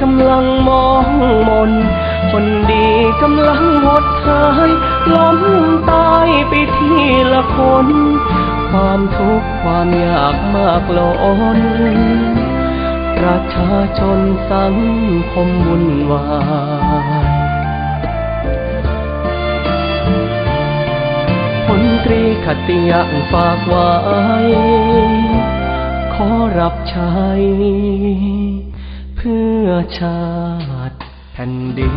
กำลังมองมน คนดีกำลังหดหายล้มตายไปทีละคน ความทุกข์ความยากมากล้น ประชาชนสังคมวุ่นวายพลตรีขติยังฝากไว้ ขอรับใช้ เพื่อชาติแผ่นดิน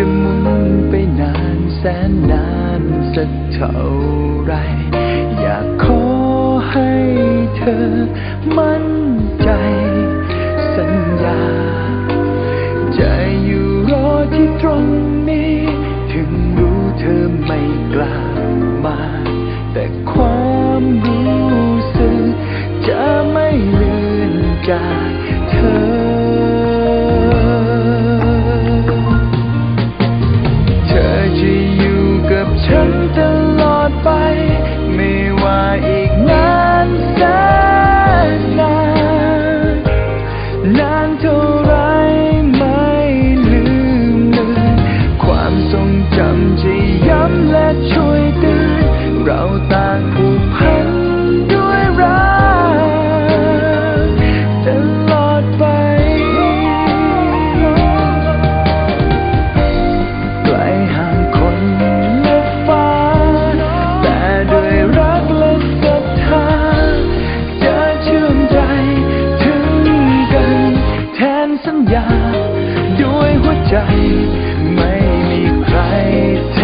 จะหมุนไปนานแสนนานสักเท่าไร อยากขอให้เธอมั่นใจ สัญญา จะอยู่รอที่ตรงนี้ ถึงรู้เธอไม่กลับมาแต่ ใจ ไม่มีใครเท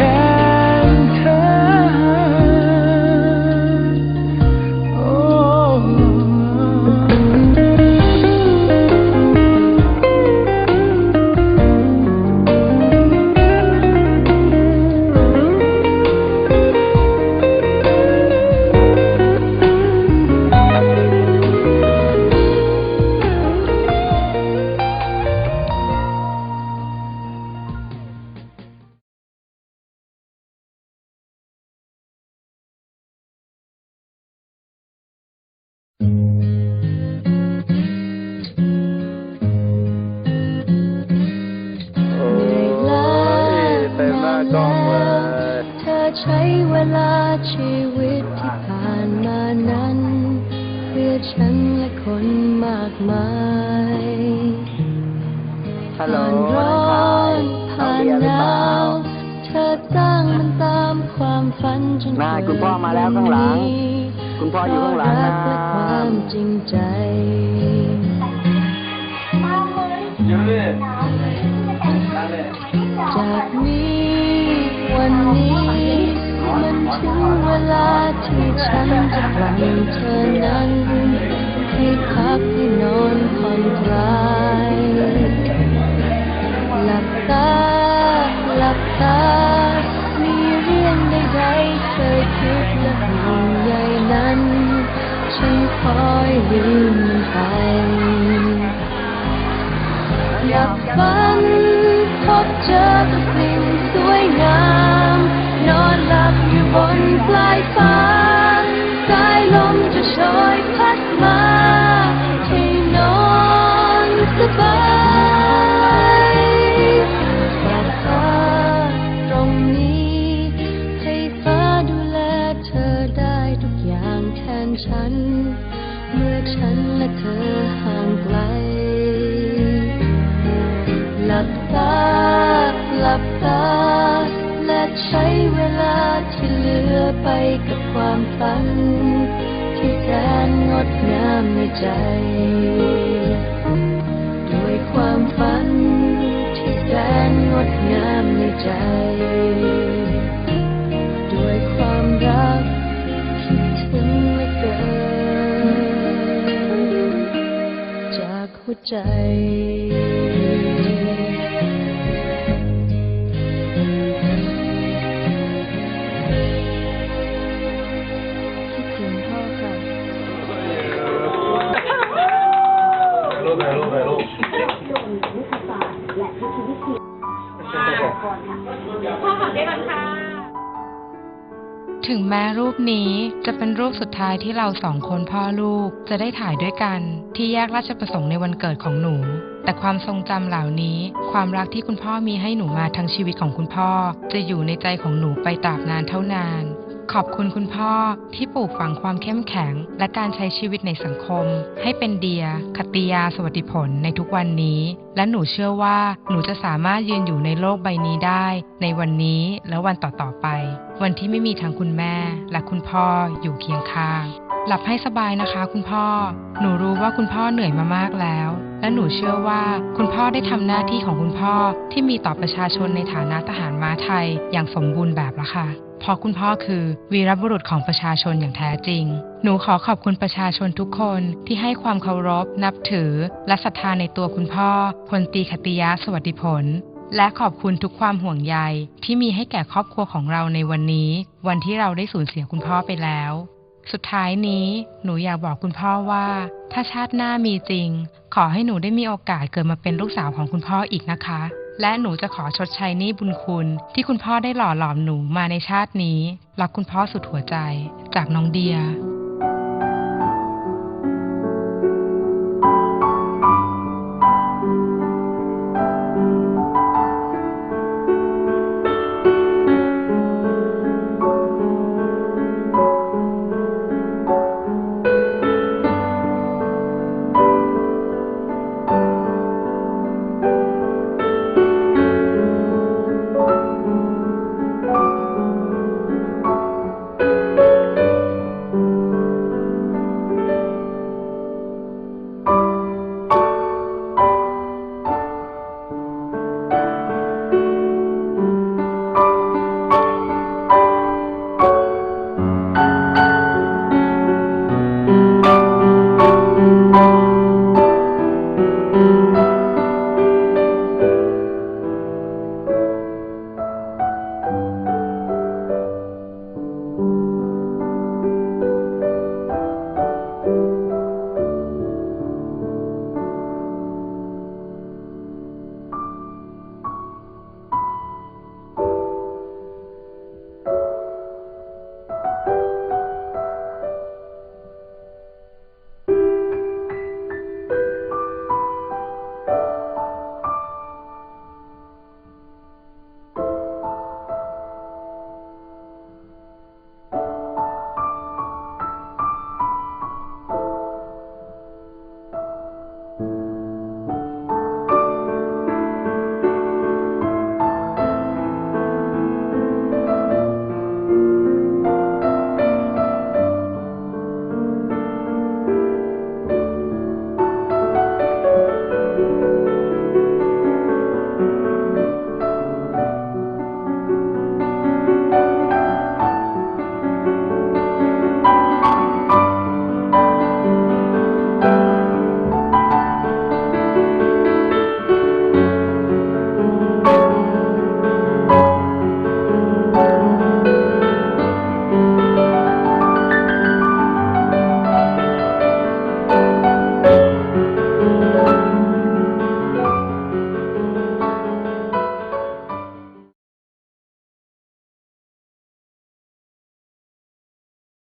ากมายฮัลโหลผ่านร้อนผ่านหนาวเธอสร้างมันตามความฝันจนนายคุณพ่อมาแล้วข้างหลัง คุณพ่ออยู่ข้างหลังรันะกและความจริงใจจากนี้วันนี้มันถึงเวลาที่ฉันจะปล่อยเธอนั้น ให้พักให้นอนผ่อนคลายหลับตาหลับตา มีเรื่องใดๆเคยคิดและห่วงใยนั้น ฉันคอยลืมมันไปอยากฝันพบเจอแต่สิ่งสวยงาม นอนหลับอยู่บนปลายฟ้า หลับตาและใช้เวลาที่เหลือไปกับความฝัน ที่แสนงดงามในใจ ด้วยความฝัน ที่แสนงดงามในใจ ด้วยความรักคิดถึงเหลือเกินจากหัวใจ นี้จะเป็นรูปสุดท้ายที่เราสองคนพ่อลูกจะได้ถ่ายด้วยกัน ที่แยกราชประสงค์ในวันเกิดของหนู แต่ความทรงจำเหล่านี้ ความรักที่คุณพ่อมีให้หนูมาทั้งชีวิตของคุณพ่อ จะอยู่ในใจของหนูไปตราบนานเท่านาน ขอบคุณคุณพ่อที่ปลูกฝังความเข้มแข็ง และการใช้ชีวิตในสังคม ให้เป็นเดียคติยาสวัสดิผลในทุกวันนี้ และหนูเชื่อว่าหนูจะสามารถยืนอยู่ในโลกใบนี้ได้ ในวันนี้และวันต่อๆไป วันที่ไม่มีทั้งคุณแม่ และคุณพ่ออยู่เคียงข้าง หลับให้สบายนะคะ คุณพ่อ หนูรู้ว่าคุณพ่อเหนื่อยมามากแล้วและหนูเชื่อว่าคุณพ่อได้ทำหน้าที่ของคุณพ่อที่มีต่อประชาชนในฐานะทหารม้าไทยอย่างสมบูรณ์แบบแล้วค่ะ เพราะคุณพ่อคือวีรบุรุษของประชาชนอย่างแท้จริง หนูขอขอบคุณประชาชนทุกคนที่ให้ความเคารพ นับถือ และศรัทธาในตัวคุณพ่อพลตีคติยะสวัสดิผล และขอบคุณทุกความห่วงใย ที่มีให้แก่ครอบครัวของเราในวันนี้ วันที่เราได้สูญเสียคุณพ่อไปแล้ว สุดท้ายนี้หนูอยากบอกคุณพ่อว่า ถ้าชาติหน้ามีจริง ขอให้หนูได้มีโอกาสเกิดมาเป็นลูกสาวของคุณพ่ออีกนะคะ และหนูจะขอชดใช้หนี้บุญคุณ ที่คุณพ่อได้หล่อหลอมหนูมาในชาตินี้รักคุณพ่อสุดหัวใจ จากน้องเดีย